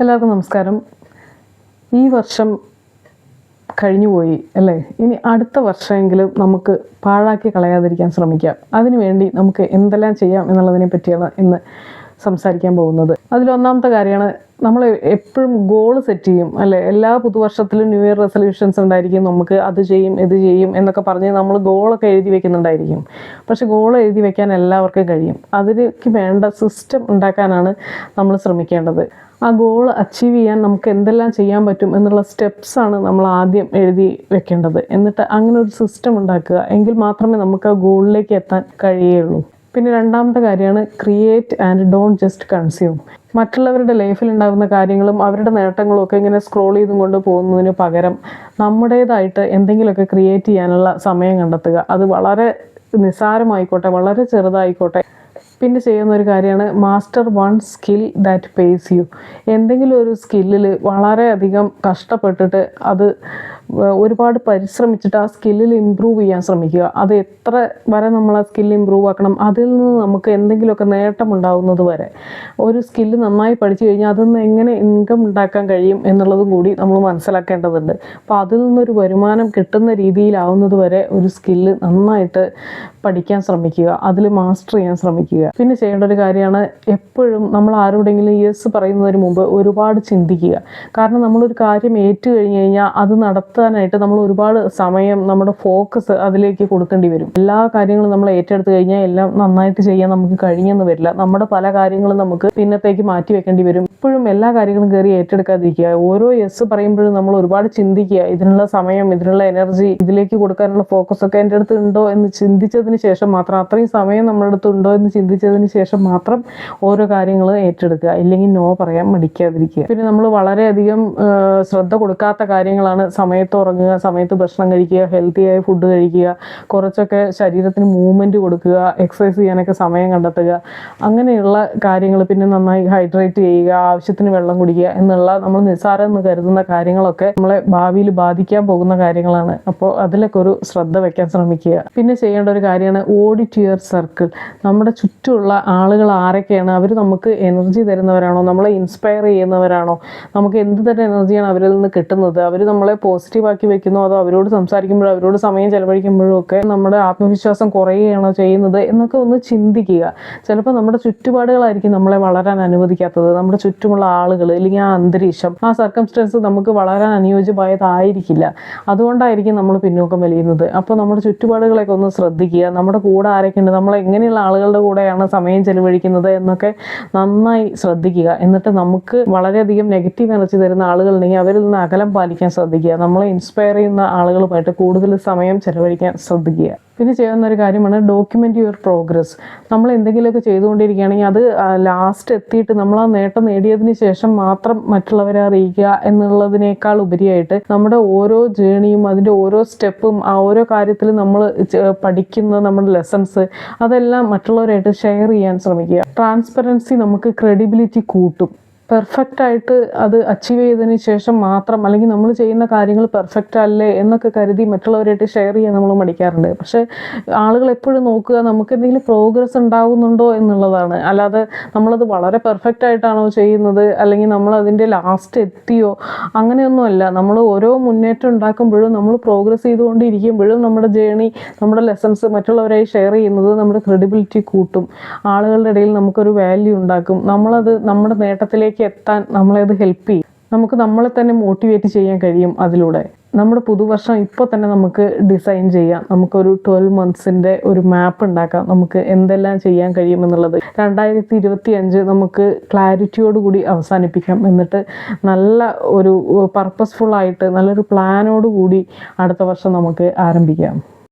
എല്ലാവർക്കും നമസ്കാരം. ഈ വർഷം കഴിഞ്ഞുപോയി അല്ലേ? ഇനി അടുത്ത വർഷമെങ്കിലും നമുക്ക് പാഴാക്കി കളയാതിരിക്കാൻ ശ്രമിക്കാം. അതിനുവേണ്ടി നമുക്ക് എന്തെല്ലാം ചെയ്യാം എന്നുള്ളതിനെ പറ്റിയാണ് ഇന്ന് സംസാരിക്കാൻ പോകുന്നത്. അതിലൊന്നാമത്തെ കാര്യമാണ് നമ്മൾ എപ്പോഴും ഗോൾ സെറ്റ് ചെയ്യും. അല്ലേ? എല്ലാ പുതുവർഷത്തിലും ന്യൂ ഇയർ റെസൊല്യൂഷൻസ് ഉണ്ടായിരിക്കും. നമുക്ക് അത് ചെയ്യും ഇത് ചെയ്യും എന്നൊക്കെ പറഞ്ഞ് നമ്മൾ ഗോളൊക്കെ എഴുതി വെക്കുന്നുണ്ടായിരിക്കും. പക്ഷെ ഗോൾ എഴുതി വെക്കാൻ എല്ലാവർക്കും കഴിയും. അതിലേക്ക് വേണ്ട സിസ്റ്റം ഉണ്ടാക്കാനാണ് നമ്മൾ ശ്രമിക്കേണ്ടത്. ആ ഗോൾ അച്ചീവ് ചെയ്യാൻ നമുക്ക് എന്തെല്ലാം ചെയ്യാൻ പറ്റും എന്നുള്ള സ്റ്റെപ്സാണ് നമ്മൾ ആദ്യം എഴുതി വെക്കേണ്ടത്. എന്നിട്ട് അങ്ങനെ ഒരു സിസ്റ്റം ഉണ്ടാക്കുക. എങ്കിൽ മാത്രമേ നമുക്ക് ആ ഗോളിലേക്ക് എത്താൻ കഴിയുള്ളൂ. പിന്നെ രണ്ടാമത്തെ കാര്യമാണ് create and don't just consume മറ്റുള്ളവരുടെ ലൈഫിൽ ഉണ്ടാകുന്ന കാര്യങ്ങളും അവരുടെ നേട്ടങ്ങളും ഒക്കെ ഇങ്ങനെ സ്ക്രോൾ ചെയ്തും കൊണ്ട് പോകുന്നതിന് പകരം നമ്മുടേതായിട്ട് എന്തെങ്കിലുമൊക്കെ ക്രിയേറ്റ് ചെയ്യാനുള്ള സമയം കണ്ടെത്തുക. അത് വളരെ നിസ്സാരമായിക്കോട്ടെ വളരെ ചെറുതായിക്കോട്ടെ. പിന്നെ ചെയ്യുന്ന ഒരു കാര്യമാണ് master one skill that pays you എന്തെങ്കിലും ഒരു സ്കില്ലിൽ വളരെയധികം കഷ്ടപ്പെട്ടിട്ട് അത് ഒരുപാട് പരിശ്രമിച്ചിട്ട് ആ സ്കില്ലിൽ ഇമ്പ്രൂവ് ചെയ്യാൻ ശ്രമിക്കുക. അത് എത്ര വരെ നമ്മൾ ആ സ്കില്ല് ഇമ്പ്രൂവ് ആക്കണം അതിൽ നിന്ന് നമുക്ക് എന്തെങ്കിലുമൊക്കെ നേട്ടം ഉണ്ടാവുന്നത് വരെ. ഒരു സ്കില്ല് നന്നായി പഠിച്ചു കഴിഞ്ഞാൽ അതിൽ നിന്ന് എങ്ങനെ ഇൻകം ഉണ്ടാക്കാൻ കഴിയും എന്നുള്ളതും കൂടി നമ്മൾ മനസ്സിലാക്കേണ്ടതുണ്ട്. അപ്പോൾ അതിൽ നിന്നൊരു വരുമാനം കിട്ടുന്ന രീതിയിലാവുന്നത് വരെ ഒരു സ്കില്ല് നന്നായിട്ട് പഠിക്കാൻ ശ്രമിക്കുക അതിൽ മാസ്റ്റർ ചെയ്യാൻ ശ്രമിക്കുക. പിന്നെ ചെയ്യേണ്ട ഒരു കാര്യമാണ് എപ്പോഴും നമ്മൾ ആരോടെങ്കിലും യെസ് പറയുന്നതിന് മുമ്പ് ഒരുപാട് ചിന്തിക്കുക. കാരണം നമ്മളൊരു കാര്യം ഏറ്റു കഴിഞ്ഞ് കഴിഞ്ഞാൽ അത് നടത്താനായിട്ട് നമ്മൾ ഒരുപാട് സമയം നമ്മുടെ ഫോക്കസ് അതിലേക്ക് കൊടുക്കേണ്ടി വരും. എല്ലാ കാര്യങ്ങളും നമ്മൾ ഏറ്റെടുത്ത് കഴിഞ്ഞാൽ എല്ലാം നന്നായിട്ട് ചെയ്യാൻ നമുക്ക് കഴിഞ്ഞെന്ന് വരില്ല. നമ്മുടെ പല കാര്യങ്ങളും നമുക്ക് പിന്നത്തേക്ക് മാറ്റി വെക്കേണ്ടി വരും. ഇപ്പോഴും എല്ലാ കാര്യങ്ങളും കയറി ഏറ്റെടുക്കാതിരിക്കുക. ഓരോ യെസ് പറയുമ്പോഴും നമ്മൾ ഒരുപാട് ചിന്തിക്കുക. ഇതിനുള്ള സമയം ഇതിനുള്ള എനർജി ഇതിലേക്ക് കൊടുക്കാനുള്ള ഫോക്കസ് ഒക്കെ എന്റെ അടുത്ത് ഉണ്ടോ എന്ന് ചിന്തിച്ചതിന് ശേഷം മാത്രം അത്രയും സമയം നമ്മുടെ അടുത്ത് ഉണ്ടോ എന്ന് ചിന്തിച്ചതിന് ശേഷം മാത്രം ഓരോ കാര്യങ്ങൾ ഏറ്റെടുക്കുക. ഇല്ലെങ്കിൽ നോ പറയാൻ മടിക്കാതിരിക്കുക. പിന്നെ നമ്മൾ വളരെയധികം ശ്രദ്ധ കൊടുക്കാത്ത കാര്യങ്ങളാണ് സമയത്ത് ഉറങ്ങുക സമയത്ത് ഭക്ഷണം കഴിക്കുക ഹെൽത്തി ആയ ഫുഡ് കഴിക്കുക കുറച്ചൊക്കെ ശരീരത്തിന് മൂവ്മെന്റ് കൊടുക്കുക എക്സസൈസ് ചെയ്യാനൊക്കെ സമയം കണ്ടെത്തുക അങ്ങനെയുള്ള കാര്യങ്ങൾ പിന്നെ നന്നായി ഹൈഡ്രേറ്റ് ചെയ്യുക ആവശ്യത്തിന് വെള്ളം കുടിക്കുക എന്നുള്ള നമ്മൾ നിസ്സാരം എന്ന് കരുതുന്ന കാര്യങ്ങളൊക്കെ നമ്മളെ ഭാവിയിൽ ബാധിക്കാൻ പോകുന്ന കാര്യങ്ങളാണ്. അപ്പോൾ അതിലൊക്കെ ഒരു ശ്രദ്ധ വയ്ക്കാൻ ശ്രമിക്കുക. പിന്നെ ചെയ്യേണ്ട ഒരു കാര്യമാണ് ഓഡിറ്റ് യുവർ സർക്കിൾ നമ്മുടെ ചുറ്റുമുള്ള ആളുകൾ ആരൊക്കെയാണ്? അവർ നമുക്ക് എനർജി തരുന്നവരാണോ? നമ്മളെ ഇൻസ്പയർ ചെയ്യുന്നവരാണോ? നമുക്ക് എന്ത് തരം എനർജിയാണ് അവരിൽ നിന്ന് കിട്ടുന്നത്? അവർ നമ്മളെ പോസിറ്റീവ് ആക്കി വെക്കുന്നു അതോ അവരോട് സംസാരിക്കുമ്പോഴോ അവരോട് സമയം ചെലവഴിക്കുമ്പോഴും ഒക്കെ നമ്മുടെ ആത്മവിശ്വാസം കുറയുകയാണോ ചെയ്യുന്നത് എന്നൊക്കെ ഒന്ന് ചിന്തിക്കുക. ചിലപ്പോൾ നമ്മുടെ ചുറ്റുപാടുകളായിരിക്കും നമ്മളെ വളരാൻ അനുവദിക്കാത്തത്. നമ്മുടെ ചുറ്റുമുള്ള ആളുകൾ അല്ലെങ്കിൽ ആ അന്തരീക്ഷം ആ സർക്കംസ്റ്റൻസ് നമുക്ക് വളരാൻ അനുയോജ്യമായതായിരിക്കില്ല. അതുകൊണ്ടായിരിക്കും നമ്മൾ പിന്നോക്കം വലിയുന്നത്. അപ്പോൾ നമ്മുടെ ചുറ്റുപാടുകളെയൊക്കെ ഒന്ന് ശ്രദ്ധിക്കുക. നമ്മുടെ കൂടെ ആരൊക്കെയുണ്ട് നമ്മൾ എങ്ങനെയുള്ള ആളുകളുടെ കൂടെയാണ് സമയം ചെലവഴിക്കുന്നത് എന്നൊക്കെ നന്നായി ശ്രദ്ധിക്കുക. എന്നിട്ട് നമുക്ക് വളരെയധികം നെഗറ്റീവ് എനർജി തരുന്ന ആളുകളുണ്ടെങ്കിൽ അവരിൽ നിന്ന് അകലം പാലിക്കാൻ ശ്രദ്ധിക്കുക. നമ്മളെ ഇൻസ്പയർ ചെയ്യുന്ന ആളുകളുമായിട്ട് കൂടുതൽ സമയം ചെലവഴിക്കാൻ ശ്രദ്ധിക്കുക. പിന്നെ ചെയ്യുന്ന ഒരു കാര്യമാണ് ഡോക്യുമെന്റ് യുവർ പ്രോഗ്രസ് നമ്മൾ എന്തെങ്കിലുമൊക്കെ ചെയ്തുകൊണ്ടിരിക്കുകയാണെങ്കിൽ അത് ലാസ്റ്റ് എത്തിയിട്ട് നമ്മൾ ആ നേട്ടം നേടിയതിന് ശേഷം മാത്രം മറ്റുള്ളവരെ അറിയിക്കുക എന്നുള്ളതിനേക്കാൾ ഉപരിയായിട്ട് നമ്മുടെ ഓരോ ജേണിയും അതിന്റെ ഓരോ സ്റ്റെപ്പും ആ ഓരോ കാര്യത്തിൽ നമ്മൾ പഠിക്കുന്ന നമ്മുടെ ലെസൺസ് അതെല്ലാം മറ്റുള്ളവരായിട്ട് ഷെയർ ചെയ്യാൻ ശ്രമിക്കുക. ട്രാൻസ്പെറൻസി നമുക്ക് ക്രെഡിബിലിറ്റി കൂട്ടും. പെർഫെക്റ്റ് ആയിട്ട് അത് അച്ചീവ് ചെയ്തതിന് ശേഷം മാത്രം അല്ലെങ്കിൽ നമ്മൾ ചെയ്യുന്ന കാര്യങ്ങൾ പെർഫെക്റ്റ് അല്ലേ എന്നൊക്കെ കരുതി മറ്റുള്ളവരായിട്ട് ഷെയർ ചെയ്യാൻ നമ്മൾ മടിക്കാറുണ്ട്. പക്ഷേ ആളുകൾ എപ്പോഴും നോക്കുക നമുക്ക് എന്തെങ്കിലും പ്രോഗ്രസ് ഉണ്ടാകുന്നുണ്ടോ എന്നുള്ളതാണ്. അല്ലാതെ നമ്മളത് വളരെ പെർഫെക്റ്റ് ആയിട്ടാണോ ചെയ്യുന്നത് അല്ലെങ്കിൽ നമ്മൾ അതിന്റെ ലാസ്റ്റ് എത്തിയോ അങ്ങനെയൊന്നുമല്ല. നമ്മൾ ഓരോ മുന്നേറ്റം ഉണ്ടാക്കുമ്പോഴും നമ്മൾ പ്രോഗ്രസ് ചെയ്തുകൊണ്ടിരിക്കുമ്പോഴും നമ്മുടെ ജേണി നമ്മുടെ ലെസൺസ് മറ്റുള്ളവരായി ഷെയർ ചെയ്യുന്നത് നമ്മുടെ ക്രെഡിബിലിറ്റി കൂട്ടും. ആളുകളുടെ ഇടയിൽ നമുക്കൊരു വാല്യൂ ഉണ്ടാക്കും. നമ്മളത് നമ്മുടെ നേട്ടത്തിലേക്ക് എത്താൻ നമ്മളെ അത് ഹെൽപ്പ് ചെയ്യും. നമുക്ക് നമ്മളെ തന്നെ മോട്ടിവേറ്റ് ചെയ്യാൻ കഴിയും അതിലൂടെ. നമ്മുടെ പുതുവർഷം ഇപ്പോൾ തന്നെ നമുക്ക് ഡിസൈൻ ചെയ്യാം. നമുക്കൊരു ട്വൽവ് മന്ത്സിന്റെ ഒരു മാപ്പ് ഉണ്ടാക്കാം. നമുക്ക് എന്തെല്ലാം ചെയ്യാൻ കഴിയുമെന്നുള്ളത് രണ്ടായിരത്തി ഇരുപത്തി അഞ്ച് നമുക്ക് ക്ലാരിറ്റിയോട് കൂടി അവസാനിപ്പിക്കാം. എന്നിട്ട് നല്ല ഒരു പർപ്പസ്ഫുൾ ആയിട്ട് നല്ലൊരു പ്ലാനോട് കൂടി അടുത്ത വർഷം നമുക്ക് ആരംഭിക്കാം.